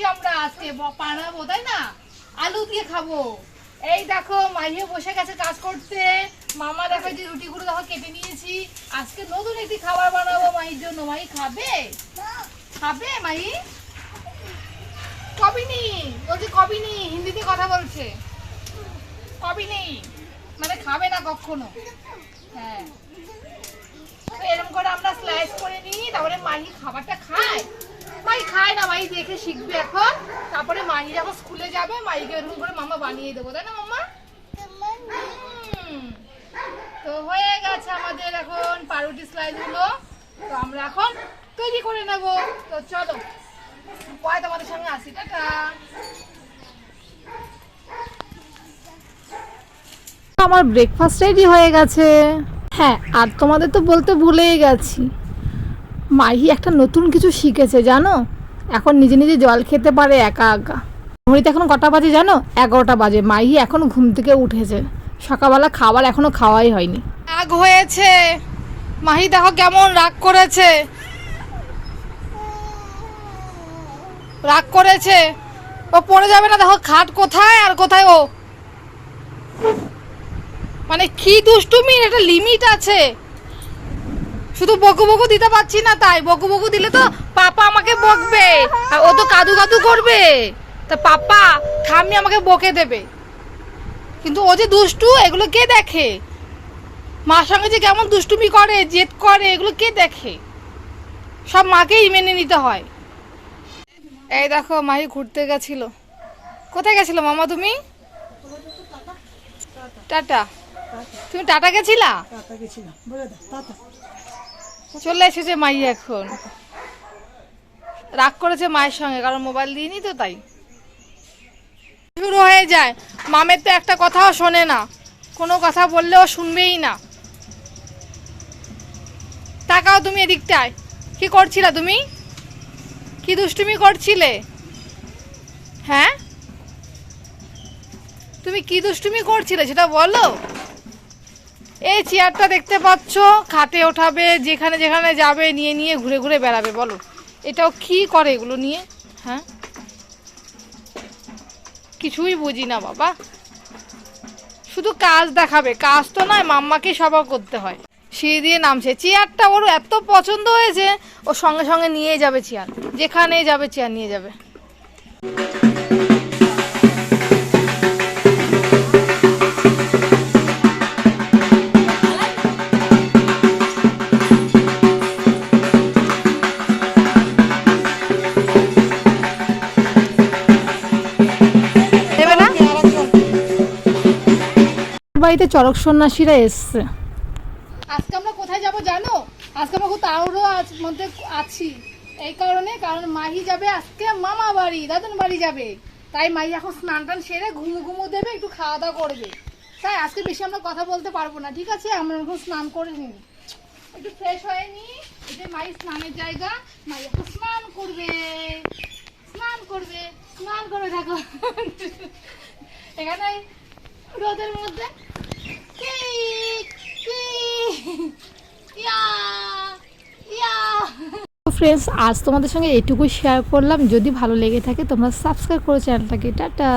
আজকে ব- বানাবো, তাই না? আলু দিয়ে খাব। এই দেখো, মাইয়ে বসে গেছে কাজ করতে। মামা দেখো যে রুটিগুলো দেখো কেটে নিয়েছি। আজকে নতুন একটি খাবার বানাবো মাইয়ের জন্য। মাই খাবে? খাবে মাই? কবিনি বলছে কবিনি, হিন্দিতে কথা বলছে। কবিনি মানে খাবে না কখনো। হ্যাঁ। এরকম করে আমরা স্লাইস করে নিই তারপরে মাহি খাবারটা খায়। মাই দেখে শিখবে এখন। তারপরে মাহি যখন স্কুলে যাবে মাইকে এরকম করে মামা বানিয়ে দেবো তাই না মামা তো হয়ে গেছে আমাদের এখন পাউরুটি স্লাইসগুলো তো আমরা এখন তৈরি করে নেব। তো চলো পরে তোমাদের সঙ্গে আসি টাটা। আমার ব্রেকফাস্ট রেডি হয়ে গেছে। হ্যাঁ আর তোমাদের তো বলতে ভুলেই গেছি। মাহি একটা নতুন কিছু শিখেছে জানো? এখন নিজে নিজে জল খেতে পারে একা একা। ঘড়িতে এখন কটা বাজে জানো? এগারোটা বাজে। মাহি এখন ঘুম থেকে উঠেছে। সকালবেলা খাবার এখনও খাওয়াই হয়নি। রাগ হয়েছে। মাহি দেখো কেমন রাগ করেছে। রাগ করেছে। ও পড়ে যাবে না, দেখো খাট কোথায় আর কোথায় ও। মানে কি দুষ্টুমির একটা লিমিট আছে। শুধু বকু বকু দিতে পারছি না তাই। বকু বকু দিলে তো পাপা আমাকে বকবে। আর ও তো কাদু কাদু করবে। তা পাপা ঠাম্মি আমাকে বকে দেবে। কিন্তু ও যে দুষ্টু এগুলো কে দেখে? মার সঙ্গে যে কেমন দুষ্টুমি করে জেদ করে এগুলো কে দেখে? সব মাকেই মেনে নিতে হয়। এই দেখো মাহি ঘুরতে গেছিল। কোথায় গেছিল মামা তুমি? টাটা। তুমি টাটা গেছিলা? চলে এসেছে মাই এখন। রাগ করেছে মায়ের সঙ্গে, কারণ মোবাইল দিইনি তো তাই। শুরু হয়ে যায়। মামের তো একটা কথাও শোনে না। কোনো কথা বললেও শুনবেই না। তাকাও তুমি এদিকটায়। কি করছিলা তুমি? কি দুষ্টুমি করছিলে? হ্যাঁ? তুমি কি দুষ্টুমি করছিলে সেটা বলো। এই চেয়ারটা দেখতে পাচ্ছ, খাটে ওঠাবে, যেখানে যেখানে যাবে, নিয়ে নিয়ে ঘুরে ঘুরে বেড়াবে, বলো। এটাও কি করে এগুলো নিয়ে? হ্যাঁ? কিছুই বুঝি না বাবা। শুধু কাজ দেখাবে, কাজ তো নয়, মাম্মাকে সবার করতে হয়। সিঁড়ি দিয়ে নামছে। চেয়ারটা ওর এত পছন্দ হয়েছে, ও সঙ্গে সঙ্গে নিয়ে যাবে চেয়ার যেখানে যাবে চেয়ার নিয়ে যাবে। বাড়িতে চরক সন্ন্যাসীরা এসছে। আজকে আমরা কোথায় যাব জানো? আজকে আমরা খুব আজ- মধ্যে আছি। এই কারণে, কারণ মাহি যাবে আজকে মামা বাড়ি দাদুন বাড়ি যাবে। তাই মাহি এখন স্নান টান সেরে ঘুমু ঘুমু দেবে, একটু খাওয়া দাওয়া করবে। তাই আজকে বেশি আমরা কথা বলতে পারব না, ঠিক আছে? আমরা এখন স্নান করে নিই। একটু ফ্রেশ হয়ে নি। এটা মাই স্নানের জায়গা মাই এখন স্নান করবে। স্নান করবে, স্নান করে থাকো এখানে রোদের মধ্যে। ফ্রেন্ডস আজ তোমাদের সঙ্গে এটুকু শেয়ার করলাম। যদি ভালো লেগে থাকে তোমরা সাবস্ক্রাইব করো চ্যানেলটাকে। টাটা!